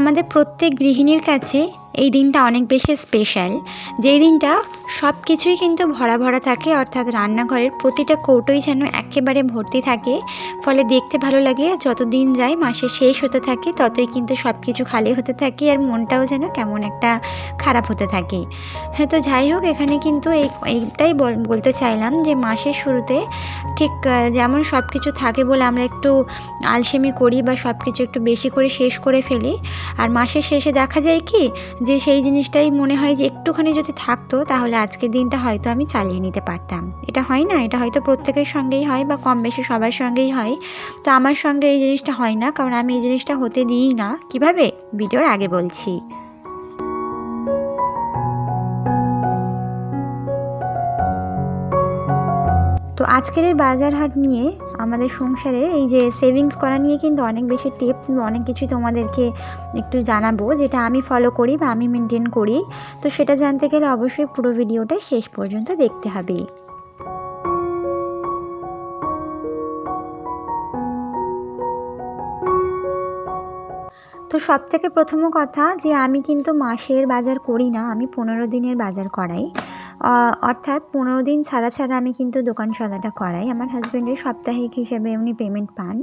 আমাদের প্রত্যেক গৃহিণীর কাছে এই দিনটা অনেক বেশি স্পেশাল যেই দিনটা সব কিছুই কিন্তু ভরা ভরা থাকে, অর্থাৎ রান্নাঘরের প্রতিটা কৌটোই যেন একেবারে ভর্তি থাকে। ফলে দেখতে ভালো লাগে, যত দিন যায়, মাসে শেষ হতে থাকে, ততই কিন্তু সব কিছু খালি হতে থাকে আর মনটাও যেন কেমন একটা খারাপ হতে থাকে। হ্যাঁ তো যাই হোক, এখানে কিন্তু এই, এইটাই বলতে চাইলাম যে মাসের শুরুতে ঠিক যেমন সব কিছু থাকে বলে আমরা একটু আলসেমি করি বা সব কিছু একটু বেশি করে শেষ করে ফেলি, আর মাসের শেষে দেখা যায় কি যে সেই জিনিসটাই মনে হয় যে একটুখানি যদি থাকতো, তাহলে আজকের দিনটা হয়তো আমি চালিয়ে নিতে পারতাম। এটা হয় না, এটা হয়তো প্রত্যেকের সঙ্গেই হয় বা কম বেশি সবার সঙ্গেই হয়। তো আমার সঙ্গে এই জিনিসটা হয় না, কারণ আমি এই জিনিসটা হতে দিই না। কীভাবে? ভিডিওর আগে বলছি। তো আজকের বাজার হাট নিয়ে আমাদের সংসারে এই যে সেভিংস করা নিয়ে কিন্তু অনেক বেশি টিপস অনেক কিছু তোমাদেরকে একটু জানাব, যেটা আমি ফলো করি বা আমি মেনটেন করি। তো সেটা জানতে গেলে অবশ্যই পুরো ভিডিওটা শেষ পর্যন্ত দেখতে হবে তো সব থেকে প্রথম কথা যে আমি কিন্তু মাসের বাজার করি না, আমি পনেরো দিনের বাজার করাই। অর্থাৎ পনেরো দিন ছাড়া ছাড়া আমি কিন্তু দোকান সদাটা করাই। আমার হাজব্যান্ডের সাপ্তাহিক হিসেবে এমনি পেমেন্ট পান।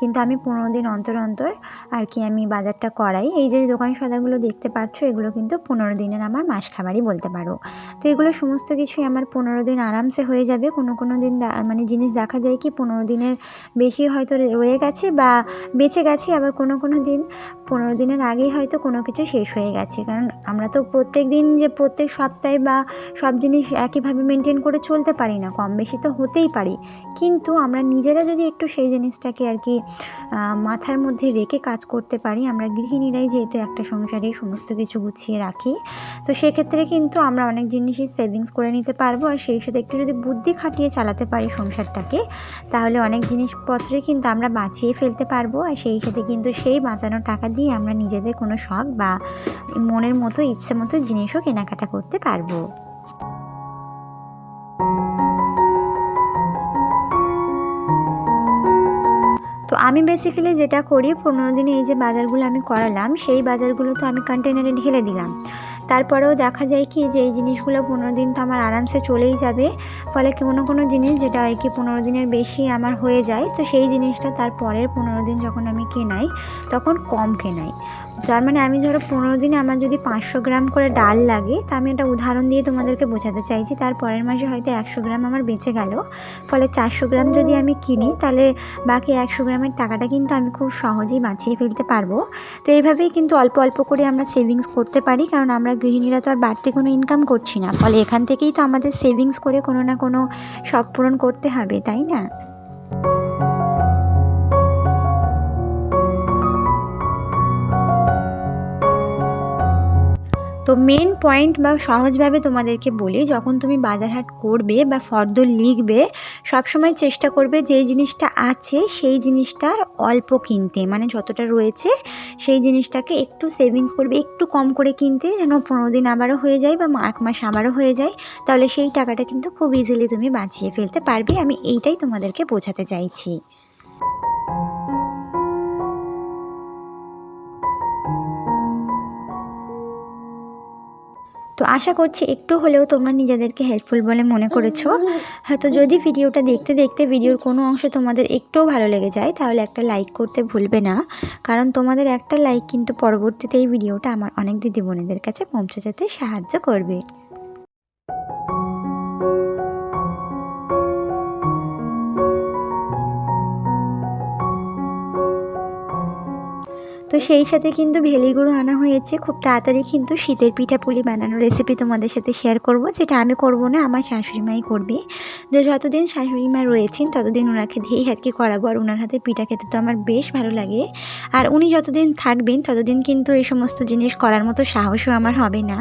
কিন্তু আমি পনেরো দিন অন্তর অন্তর আর কি আমি বাজারটা করাই। এই যে দোকান সদাগুলো দেখতে পাচ্ছ এগুলো কিন্তু পনেরো দিনের আমার মাস খাবারই বলতে পারো। তো এগুলো সমস্ত কিছুই আমার পনেরো দিন আরামসে হয়ে যাবে। কোনো কোনো দিন মানে জিনিস দেখা যায় কি পনেরো দিনের বেশি হয়তো রয়ে গেছে বা বেঁচে গেছে, আবার কোনো কোনো দিন পনেরো দিনের আগেই হয়তো কোনো কিছু শেষ হয়ে গেছে। কারণ আমরা তো প্রত্যেক দিন যে প্রত্যেক সপ্তাহে বা সব জিনিস একইভাবে মেনটেন করে চলতে পারি না, কম বেশি তো হতেই পারি। কিন্তু আমরা নিজেরা যদি একটু সেই জিনিসটাকে আর কি মাথার মধ্যে রেখে কাজ করতে পারি, আমরা গৃহিণীরাই যেহেতু একটা সংসারে সমস্ত কিছু গুছিয়ে রাখি, তো সেক্ষেত্রে কিন্তু আমরা অনেক জিনিসই সেভিংস করে নিতে পারব। আর সেই সাথে একটু যদি বুদ্ধি খাটিয়ে চালাতে পারি সংসারটাকে, তাহলে অনেক জিনিসপত্রই কিন্তু আমরা বাঁচিয়ে ফেলতে পারব। আর সেই সাথে কিন্তু সেই বাঁচানো টাকা দিয়ে আমরা নিজেদের কোনো শখ বা মনের মতো, ইচ্ছে মতো জিনিসও কেনাকাটা করতে পারব। তো আমি বেসিক্যালি যেটা করি, পনেরো দিনে এই যে বাজারগুলো আমি করালাম, সেই বাজারগুলো তো আমি কন্টেনারে ঢেলে দিলাম। তারপরেও দেখা যায় কি যে এই জিনিসগুলো পনেরো দিন তো আমার আরামসে চলেই যাবে। ফলে কোনো কোনো জিনিস যেটা আর কি পনেরো দিনের বেশি আমার হয়ে যায়, তো সেই জিনিসটা তার পরের পনেরো দিন যখন আমি কেনাই, তখন কম কেনাই। তার মানে আমি ধরো পনেরো দিনে আমার যদি পাঁচশো গ্রাম করে ডাল লাগে, তা আমি একটা উদাহরণ দিয়ে তোমাদেরকে বোঝাতে চাইছি, তার পরের মাসে হয়তো একশো গ্রাম আমার বেঁচে গেল। ফলে চারশো গ্রাম যদি আমি কিনি, তাহলে বাকি একশো গ্রামের টাকাটা কিন্তু আমি খুব সহজেই বাঁচিয়ে ফেলতে পারব। তো এইভাবেই কিন্তু অল্প অল্প করে আমরা সেভিংস করতে পারি, কারণ আমরা গৃহিণীরা তো আর বাড়তি কোনো ইনকাম করছি না। ফলে এখান থেকেই তো আমাদের সেভিংস করে কোনো না কোনো শখ পূরণ করতে হবে, তাই না? তো মেন পয়েন্ট বা সহজভাবে তোমাদেরকে বলি, যখন তুমি বাজার হাট করবে বা ফর্দ লিখবে, সবসময় চেষ্টা করবে যে জিনিসটা আছে, সেই জিনিসটার অল্প কিনতে। মানে যতটা রয়েছে, সেই জিনিসটাকে একটু সেভিংস করবে, একটু কম করে কিনতে, যেন পনেরো দিন আবারও হয়ে যায় বা এক মাস আবারও হয়ে যায়। তাহলে সেই টাকাটা কিন্তু খুব ইজিলি তুমি বাঁচিয়ে ফেলতে পারবে। আমি এইটাই তোমাদেরকে বোঝাতে চাইছি। তো আশা করছি একটু হলেও তোমরা নিজেদেরকে হেল্পফুল বলে মনে করেছ। হয়তো যদি ভিডিওটা দেখতে দেখতে ভিডিওর কোনো অংশ তোমাদের একটুও ভালো লেগে যায় তাহলে একটা লাইক করতে ভুলবে না। কারণ তোমাদের একটা লাইক কিন্তু পরবর্তীতে এই ভিডিওটা আমার অনেক দিদি বোনেদের কাছে পৌঁছে যেতে সাহায্য করবে। তো সেই সাথে কিন্তু ভেলি গুঁড়ো আনা হয়েছে। খুব তাড়াতাড়ি কিন্তু শীতের পিঠাপুলি বানানোর রেসিপি তোমাদের সাথে শেয়ার করব, যেটা আমি করব না, আমার শাশুড়ি মাই করবে। তো যতদিন শাশুড়ি মা রয়েছেন, ততদিন ওনাকে দিয়েই আর কি করাবো, আর ওনার হাতে পিঠা খেতে তো আমার বেশ ভালো লাগে। আর উনি যতদিন থাকবেন, ততদিন কিন্তু এই সমস্ত জিনিস করার মতো সাহসও আমার হবে না।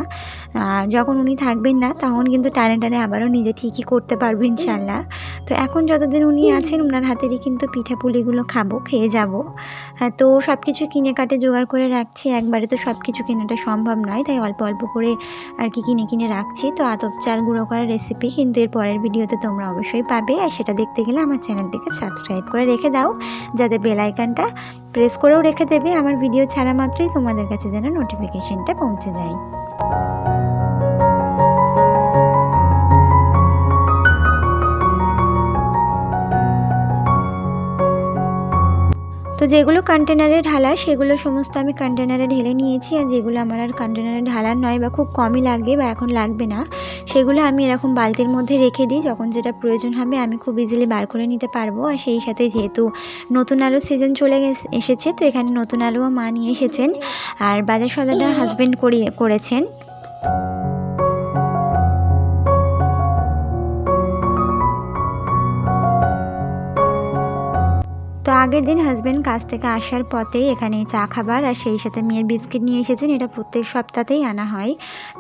যখন উনি থাকবেন না, তখন কিন্তু টানে টানে আবারও নিজে ঠিকই করতে পারব ইনশাল্লাহ তো এখন যতদিন উনি আছেন, ওনার হাতেরই কিন্তু পিঠাপুলিগুলো খাব, খেয়ে যাব। হ্যাঁ তো সব কিছু কিনে কাটে জোগাড় করে রাখছি। একবারে তো সব কিছু কেনাটা সম্ভব নয়, তাই অল্প অল্প করে আর কি কিনে কিনে রাখছি। তো আতপ চাল গুঁড়ো করার রেসিপি কিন্তু এর পরের ভিডিওতে তোমরা অবশ্যই পাবে। আর সেটা দেখতে গেলে আমার চ্যানেলটিকে সাবস্ক্রাইব করে রেখে দাও, যাতে বেলাইকানটা প্রেস করেও রেখে দেবে। আমার ভিডিও ছাড়া মাত্রই তোমাদের কাছে যেন নোটিফিকেশানটা পৌঁছে যায়। তো যেগুলো কন্টেনারে ঢালা, সেগুলো সমস্ত আমি কন্টেনারে ঢেলে নিয়েছি আর যেগুলো আমার আর কন্টেনারে ঢালার নয় বা খুব কমই লাগবে বা এখন লাগবে না, সেগুলো আমি এরকম বালতির মধ্যে রেখে দিই। যখন যেটা প্রয়োজন হবে আমি খুব ইজিলি বার করে নিতে পারব। আর সেই সাথে যেহেতু নতুন আলু সিজন চলে এসেছে, তো এখানে নতুন আলুও মা নিয়ে এসেছেন। আর বাজার সদাটা হাজব্যান্ড করিয়ে করেছেন। তো আগের দিন হাজব্যান্ড কাজ থেকে আসার পথেই এখানে চা খাবার আর সেই সাথে মেয়ের বিস্কিট নিয়ে এসেছেন। এটা প্রত্যেক সপ্তাহতেই আনা হয়।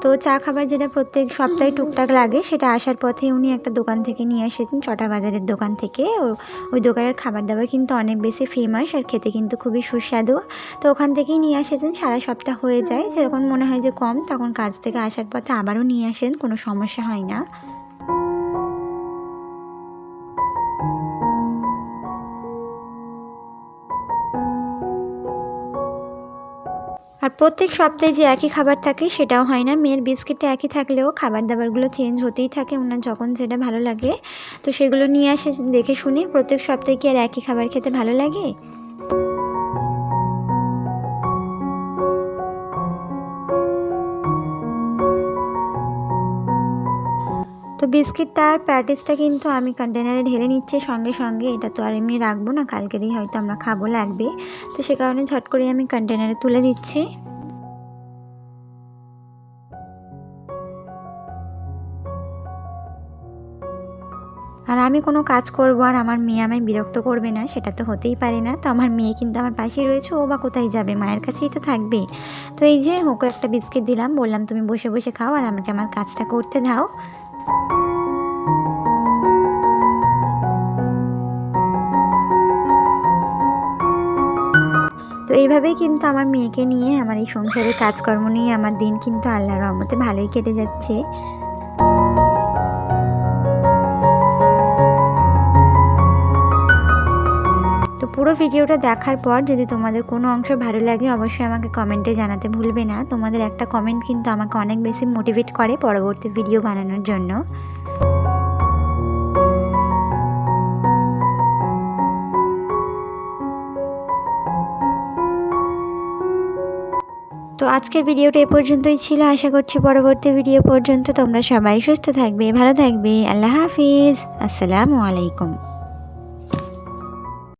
তো চা খাবার যেটা প্রত্যেক সপ্তাহে টুকটাক লাগে, সেটা আসার পথে উনি একটা দোকান থেকে নিয়ে এসেছেন চটা বাজারের দোকান থেকে। ওই দোকানের খাবার দাবার কিন্তু অনেক বেশি ফেমাস আর খেতে কিন্তু খুবই সুস্বাদু। তো ওখান থেকেই নিয়ে এসেছেন, সারা সপ্তাহ হয়ে যায়। যখন মনে হয় যে কম, তখন কাজ থেকে আসার পথে আবারও নিয়ে আসেন, কোনো সমস্যা হয় না। আর প্রত্যেক সপ্তাহে যে একই খাবার থাকে সেটাও হয় না। মেয়ের বিস্কিটটা একই থাকলেও খাবার দাবারগুলো চেঞ্জ হতেই থাকে ওনার যখন যেটা ভালো লাগে। তো সেগুলো নিয়ে আসে, দেখে শুনে প্রত্যেক সপ্তাহে কি আর একই খাবার খেতে ভালো লাগে? তো বিস্কিটটা আর প্যাটিসটা কিন্তু আমি কন্টেনারে ঢেলে নিচ্ছি সঙ্গে সঙ্গে। এটা তো আর এমনি রাখব না, কালকেরই হয়তো আমরা খাব, লাগবে। তো সে কারণে ঝট করে আমি কন্টেনারে তুলে দিচ্ছি। আর আমি কোনো কাজ করব আর আমার মেয়ে আমায় বিরক্ত করবে না, সেটা তো হতেই পারে না। তো আমার মেয়ে কিন্তু আমার পাশেই রয়েছে, ও বা কোথায় যাবে? মায়ের কাছেই তো থাকবে। তো এই যে ওকে একটা বিস্কিট দিলাম, বললাম তুমি বসে বসে খাও আর আমাকে আমার কাজটা করতে দাও। তো এইভাবেই কিন্তু আমার মেয়েকে নিয়ে, আমার এই সংসারের কাজকর্ম নিয়ে, আমার দিন কিন্তু আল্লাহর রহমতে ভালোই কেটে যাচ্ছে। পুরো ভিডিওটা দেখার পর যদি তোমাদের কোনো অংশ ভালো লাগে, অবশ্যই আমাকে কমেন্টে জানাতে ভুলবে না। তোমাদের একটা কমেন্ট কিন্তু আমাকে অনেক বেশি মোটিভেট করে পরবর্তী ভিডিও বানানোর জন্য। তো আজকের ভিডিওটা এ পর্যন্তই ছিল। আশা করছি পরবর্তী ভিডিও পর্যন্ত তোমরা সবাই সুস্থ থাকবে, ভালো থাকবে। আল্লাহ হাফিজ। আসসালামু আলাইকুম।